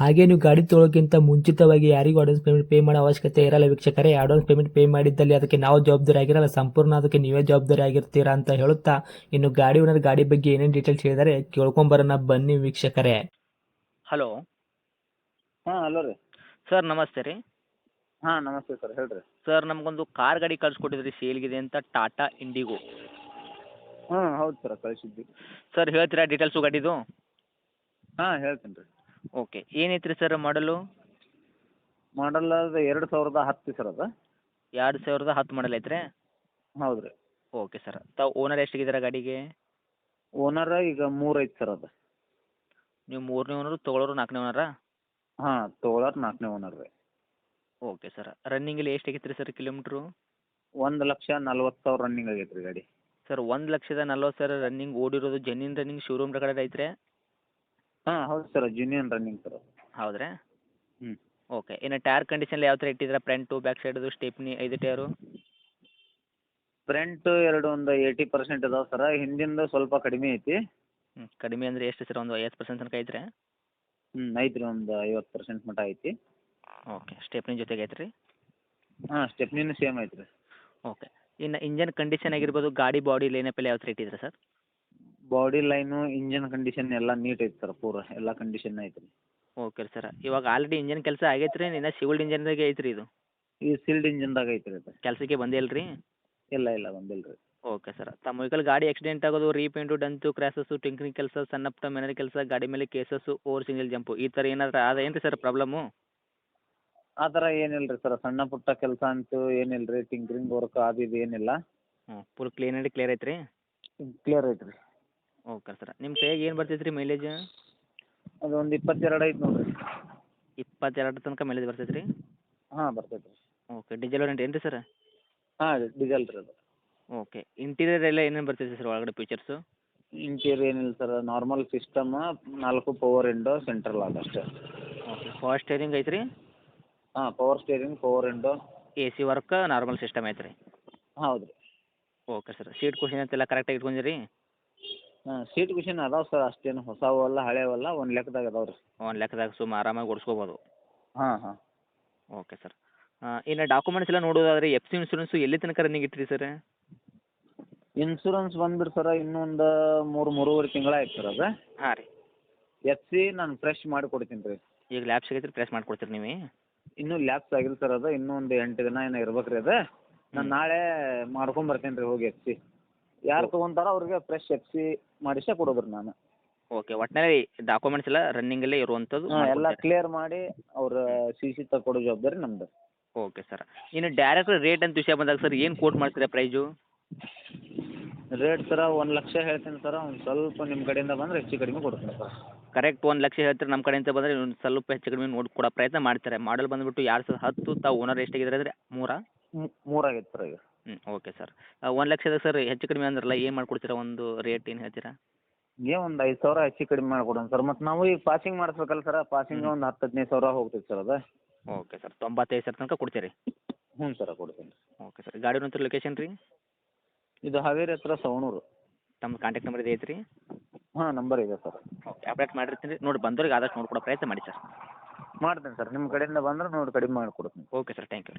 ಹಾಗೆ ನೀವು ಗಾಡಿ ತೊಳೋಕ್ಕಿಂತ ಮುಂಚಿತವಾಗಿ ಯಾರಿಗೂ ಅಡ್ವಾನ್ಸ್ ಪೇಮೆಂಟ್ ಪೇ ಮಾಡೋ ಅವಶ್ಯಕತೆ ಇರಲ್ಲ ವೀಕ್ಷಕರೇ. ಅಡ್ವಾನ್ಸ್ ಪೇಮೆಂಟ್ ಪೇ ಮಾಡಿದ್ದಲ್ಲಿ ಅದಕ್ಕೆ ನಾವು ಜವಾಬ್ದಾರಿ ಆಗಿರಲ್ಲ. ಸಂಪೂರ್ಣ ಅದಕ್ಕೆ ನೀವೇ ಜವಾಬ್ದಾರಿ ಆಗಿರ್ತೀರಾ ಅಂತ ಹೇಳುತ್ತಾ ಇನ್ನು ಗಾಡಿ ಓನರ್ ಗಾಡಿ ಬಗ್ಗೆ ಏನೇನು ಡೀಟೇಲ್ಸ್ ಹೇಳಿದರೆ ಕೇಳ್ಕೊಂಬರೋಣ ಬನ್ನಿ ವೀಕ್ಷಕರೇ. ಹಲೋ ಹಾಂ ಹಲೋ ರೀ. ಸರ್ ನಮಸ್ತೆ ರೀ. ಹಾಂ ನಮಸ್ತೆ ಸರ್ ಹೇಳ್ರಿ. ಸರ್ ನಮಗೊಂದು ಕಾರ್ ಗಾಡಿ ಕಳ್ಸಿಕೊಟ್ಟಿದ್ರಿ. ಸೇಲ್ಗಿದೆ ಅಂತ ಟಾಟಾ ಇಂಡಿಗೋ ಹಾಂ ಹೌದು ಸರ್ ಕಳಿಸಿದ್ವಿ. ಸರ್ ಹೇಳ್ತೀರಾ ಡೀಟೇಲ್ಸು ಗಾಡಿದು? ಹಾಂ ಹೇಳ್ತೀನಿ ರೀ ಓಕೆ ಏನೈತ್ರಿ ಸರ್ ಮಾಡಲು? ಮಾಡಲ್ ಅದು ಎರಡು ಸಾವಿರದ ಹತ್ತು ಸರ್ ಅದು. ಎರಡು ಸಾವಿರದ ಹತ್ತು ಮಾಡಲ್ ಐತ್ರಿ? ಹೌದು ರೀ ಓಕೆ ಸರ್ ತಾವು ಓನರ್ ಎಷ್ಟಿದ್ದೀರ ಗಾಡಿಗೆ? ಓನರ್ ಈಗ ಮೂರು ಐತೆ ಸರ್ ಅದು. ನೀವು ಮೂರನೇ ಓನರ್ ತೊಗೊಳೋರು ನಾಲ್ಕನೇ ಓನರ? ಹಾಂ ತೊಗೊಳೋರು ನಾಲ್ಕನೇ ಓನರ್ ರೀ. ಓಕೆ ಸರ್ ರನ್ನಿಂಗಲ್ಲಿ ಎಷ್ಟು ಆಗೈತ್ರಿ ಸರ್ ಕಿಲೋಮೀಟ್ರು ಒಂದು ಲಕ್ಷ ನಲ್ವತ್ತು ಸಾವಿರ ರನ್ನಿಂಗ್ ಆಗೈತೆ ರೀ ಗಾಡಿ. ಸರ್ ಒಂದು ಲಕ್ಷದ ನಲ್ವತ್ತು ಸಾವಿರ ರನ್ನಿಂಗ್ ಓಡಿರೋದು ಜೆನ್ಯೂನ್ ರನ್ನಿಂಗ್ ಶೋರೂಮ್ ರೆಕಾರ್ಡ್ ಐತ್ರಿ? ಹಾಂ ಹೌದು ಸರ್ ಜೂನಿಯನ್ ರನ್ನಿಂಗ್ ಸರ್ ಹೌದ್ರಾ? ಹ್ಞೂ ಓಕೆ ಇನ್ನು ಟೈರ್ ಕಂಡೀಷನ್ ಯಾವ ಥರ ಇಟ್ಟಿದ್ದೀರಾ? ಫ್ರಂಟು ಬ್ಯಾಕ್ ಸೈಡ್ದು ಸ್ಟೆಪ್ನಿ ಐದು ಟೈರು ಫ್ರಂಟ್ ಎರಡು ಒಂದು ಏಯ್ಟಿ ಪರ್ಸೆಂಟ್ ಇದಾವೆ ಸರ್ ಹಿಂದಿಂದು ಸ್ವಲ್ಪ ಕಡಿಮೆ ಐತಿ. ಹ್ಞೂ ಕಡಿಮೆ ಅಂದರೆ ಎಷ್ಟು ಸರ್ ಒಂದು ಐವತ್ತು ಪರ್ಸೆಂಟ್ ತನಕ ಐತ್ರಿ? ಹ್ಞೂ ಐತೆ ರೀ ಒಂದು ಐವತ್ತು ಪರ್ಸೆಂಟ್ ಮಟ್ಟ ಐತಿ. ಓಕೆ ಸ್ಟೆಪ್ನಿ ಜೊತೆಗೆ ಐತ್ರಿ? ಹಾಂ ಸ್ಟೆಪ್ನಿನೂ ಸೇಮ್ ಐತ್ರಿ. ಓಕೆ ಇನ್ನು ಇಂಜನ್ ಕಂಡೀಷನ್ ಆಗಿರ್ಬೋದು ಗಾಡಿ ಬಾಡಿ ಲೈನಪ್ಪಲ್ಲಿ ಯಾವ ಥರ ಇಟ್ಟಿದ್ರೆ sir body line engine condition ಎಲ್ಲ ನೀಟ್ ಐತೆ ಸರ್ ಪೂರ ಎಲ್ಲ ಕಂಡೀಷನ್ ಐತ್ರಿ. ಓಕೆ ಸರ್ ಇವಾಗ ಆಲ್ರೆಡಿ ಇಂಜಿನ್ ಕೆಲಸ ಆಗೈತೆ ರೀ ಇನ್ನು ಸಿವಿಲ್ಡ್ ಇಂಜನ್ದಾಗೆ ಐತ್ರಿ ಇದು? ಈ ಸಿಲ್ಡ್ ಇಂಜಿನ್ದಾಗ ಐತ್ರಿ ಅದು. ಕೆಲಸಕ್ಕೆ ಬಂದೇ ಇಲ್ಲ ಇಲ್ಲ ಇಲ್ಲ ಬಂದಿಲ್ಲ ರೀ ಓಕೆ ಸರ್ ತಮ್ಮ ವೆಹಿಕಲ್ ಗಾಡಿ ಆಕ್ಸಿಡೆಂಟ್ ಆಗೋದು ರೀಪೇಂಟು ಡಂತು ಕ್ರ್ಯಾಸಸ್ಸು ಟಿಂಕ್ರಿಂಗ್ ಕೆಲಸ ಸಣ್ಣ ಪುಟ್ಟ ಮೆನರಿ ಕೆಲಸ ಗಾಡಿ ಮೇಲೆ ಕೇಸಸ್ಸು ಓವರ್ ಸಿಂಗಲ್ ಜಂಪು ಈ ಥರ ಏನಾದ್ರು ಅದೇನು ರೀ ಸರ್ ಪ್ರಾಬ್ಲಮ್ಮು ಆ ಥರ ಏನಿಲ್ಲ ರೀ ಸರ್ ಸಣ್ಣ ಪುಟ್ಟ ಕೆಲಸ ಅಂತೂ ಏನಿಲ್ಲ ರೀ ಟಿಂಕ್ರಿಂಗ್ ವರ್ಕ್ ಅದು ಇದು ಏನಿಲ್ಲ. ಹ್ಞೂ ಫುಲ್ ಕ್ಲೀನ್ ಆಗಿ ಕ್ಲಿಯರ್ ಐತ್ರಿ? ಕ್ಲಿಯರ್ ಐತ್ರಿ. Okay sir. ನಿಮ್ಮ ಕೈಯಾಗ ಏನು ಬರ್ತೈತೆ ರೀ ಮೈಲೇಜ ಅದು ಒಂದು ಇಪ್ಪತ್ತೆರಡು ಐತೆ ನೋಡಿರಿ. ಇಪ್ಪತ್ತೆರಡು ತನಕ ಮೈಲೇಜ್ ಬರ್ತೈತೆ ರೀ ಹಾಂ ಬರ್ತೈತೆ ರೀ ಓಕೆ ಡೀಸೆಲ್ ವೇರಿಯಂಟ್ ಏನು ರೀ ಸರ್? ಹಾಂ ಡೀಸೆಲ್ ರೀ ಅದು. ಓಕೆ ಇಂಟೀರಿಯರ್ ಎಲ್ಲ ಏನೇನು ಬರ್ತೈತೆ ಸರ್ ಒಳಗಡೆ ಫೀಚರ್ಸು ಇಂಟೀರಿಯರ್ ಏನಿಲ್ಲ ಸರ್ ನಾರ್ಮಲ್ ಸಿಸ್ಟಮ್ ನಾಲ್ಕು ಪವರ್ ವಿಂಡೋ ಸೆಂಟ್ರಲ್ ಲಾಕ್ ಅಷ್ಟೇ. ಓಕೆ ಫಾಸ್ಟ್ ಸ್ಟೇರಿಂಗ್ ಐತೆ ರೀ ಹಾಂ power steering power window A C work normal system ಐತೆ ರೀ ಹೌದು ರೀ ಓಕೆ ಸರ್ ಸೀಟ್ ಕುಷನ್ ಅಂತೆಲ್ಲ ಕರೆಕ್ಟಾಗಿ ಇಟ್ಕೊಂಡಿರಿ? ಹಾಂ ಸೀಟ್ ಕುಷನ್ ಅದಾವ ಸರ್ ಅಷ್ಟೇನು ಹೊಸವಲ್ಲ ಅಲ್ಲ ಒಂದು ಲೆಕ್ಕದಾಗ ಅದಾವೆ ರೀ. ಒಂದು ಲೆಕ್ಕದಾಗ ಸುಮ್ಮ ಆರಾಮಾಗಿ ಓಡಿಸ್ಕೋಬೋದು. ಹಾಂ ಹಾಂ. ಓಕೆ ಸರ್ ಇನ್ನು ಡಾಕ್ಯುಮೆಂಟ್ಸ್ ಎಲ್ಲ ನೋಡೋದಾದ್ರೆ ಎಫ್ ಸಿ ಇನ್ಶೂರೆನ್ಸ್ ಎಲ್ಲಿ ತನಕ ರನ್ನಿಂಗ್ ಇಟ್ಟಿರಿ ಸರ್ ಇನ್ಶೂರೆನ್ಸ್ ಬಂದ್ಬಿಟ್ಟು ಸರ್ ಇನ್ನೊಂದು ಮೂರು ಮೂರುವರೆ ತಿಂಗಳು ಆಯ್ತು ಸರ್ ಅದು. ಹಾಂ ರೀ. ಎಫ್ ಸಿ ನಾನು ಫ್ರೆಶ್ ಮಾಡಿ ಕೊಡ್ತೀನಿ ರೀ. ಈಗ ಲ್ಯಾಬ್ಸ್ ಆಗೈತೆ ಪ್ರೆಸ್ ಮಾಡ್ಕೊಡ್ತೀರಿ ನೀವು? ಇನ್ನೂ ಲ್ಯಾಬ್ಸ್ ಆಗಿಲ್ಲ ಸರ್ ಅದು ಇನ್ನೂ ಒಂದು ಎಂಟು ದಿನ ಏನೋ ಇರ್ಬೇಕು ರೀ ಅದು. ನಾನು ನಾಳೆ ಮಾಡ್ಕೊಂಡ್ ಬರ್ತೀನಿ ರೀ ಹೋಗಿ ಎಫ್ ಸಿ ಯಾರು ತಗೊಂತಾರ ಅವ್ರಿಗೆ ಫ್ರೆಶ್ ಎಫ್ ಸಿ ಮಾಡಿಸೇ ಕೊಡೋದು ರೀ ನಾನು. ಓಕೆ ಒಟ್ಟಿನಲ್ಲಿ ಡಾಕ್ಯುಮೆಂಟ್ಸ್ ಎಲ್ಲ ರನ್ನಿಂಗಲ್ಲೇ ಇರುವಂಥದ್ದು ಇರುವಂತದ್ದು ಎಲ್ಲ ಕ್ಲಿಯರ್ ಮಾಡಿ ಅವ್ರ ಸಿ ಸಿ ತಗೊಡೋ ಜವಾಬ್ದಾರಿ ನಮ್ದು. ಓಕೆ ಸರ್ ಇನ್ನು ಡೈರೆಕ್ಟ್ ರೇಟ್ ಅಂತ ವಿಷಯ ಬಂದಾಗ ಸರ್ ಏನು ಕೋಟ್ ಮಾಡ್ತೀರಾ ಪ್ರೈಸ್ ರೇಟ್ ಸರ ಒಂದು ಲಕ್ಷ ಹೇಳ್ತೀನಿ ಸರ ಒಂದು ಸ್ವಲ್ಪ ನಿಮ್ಮ ಕಡೆಯಿಂದ ಬಂದ್ರೆ ಹೆಚ್ಚು ಕಡಿಮೆ ಕೊಡ್ತೀನಿ ಸರ್ ಕರೆಕ್ಟ್ ಒಂದು ಲಕ್ಷ ಹೇಳ್ತೀರಿ ನಮ್ಮ ಕಡೆಯಿಂದ ಬಂದ್ರೆ ಒಂದು ಸ್ವಲ್ಪ ಹೆಚ್ಚು ಕಡಿಮೆ ನೋಡಿ ಕೊಡೋ ಪ್ರಯತ್ನ ಮಾಡ್ತಾರೆ? ಮಾಡಲ್ ಬಂದ್ಬಿಟ್ಟು ಎರಡು ಸಾವಿರದ ಹತ್ತು ತಾವು ಓನರ್ ಎಷ್ಟಾಗಿದ್ದಾರೆ ಅಂದರೆ ಮೂರಾ? ಮೂರಾಗೈತೆ ಸರ್ ಈಗ. ಹ್ಞೂ ಓಕೆ ಸರ್ ಒಂದು ಲಕ್ಷದ ಸರ್ ಹೆಚ್ಚು ಕಡಿಮೆ ಅಂದ್ರಲ್ಲ ಏನು ಮಾಡ್ಕೊಡ್ತೀರಾ? ಒಂದು ರೇಟ್ ಏನು ಹೇಳ್ತೀರಾ? ನೀವು ಒಂದು ಐದು ಸಾವಿರ ಹೆಚ್ಚು ಕಡಿಮೆ ಮಾಡ್ಕೊಡೋಣ ಸರ್ ಮತ್ತು ನಾವು ಈಗ ಪಾಸಿಂಗ್ ಮಾಡಿಸ್ಬೇಕಲ್ಲ ಸರ್ ಪಾಸಿಂಗ್ ಒಂದು ಹತ್ತು ಹದಿನೈದು ಸಾವಿರ ಹೋಗ್ತೈತೆ ಸರ್ ಅದು. ಓಕೆ ಸರ್ ತೊಂಬತ್ತೈದು ಸಾವಿರ ತನಕ ಕೊಡ್ತೀರಿ? ಹ್ಞೂ ಸರ ಕೊಡ್ತೀನಿ. ಓಕೆ ಸರ್ ಗಾಡಿ ಒಂದು ಲೊಕೇಶನ್ ರೀ? ಇದು ಹಾವೇರಿ ಹತ್ರ ಸವಣೂರು. ತಮ್ಮ ಕಾಂಟ್ಯಾಕ್ಟ್ ನಂಬರ್ ಇದೆ ರೀ ಹಾಂ ನಂಬರ್ ಇದೆ ಸರ್ ಓಕೆ ಅಪ್ಡೇಟ್ ಮಾಡಿರ್ತೀನಿ. ನೋಡಿ ಬಂದವ್ರಿಗೆ ಆದಷ್ಟು ನೋಡ್ಕೊಡೋ ಪ್ರಯತ್ನ ಮಾಡಿ ಸರ್ ಮಾಡ್ತೀನಿ ಸರ್ ನಿಮ್ಮ ಕಡೆಯಿಂದ ಬಂದ್ರೆ ನೋಡಿ ಕಡಿಮೆ ಮಾಡಿಕೊಡ್ತೀನಿ. Okay sir thank you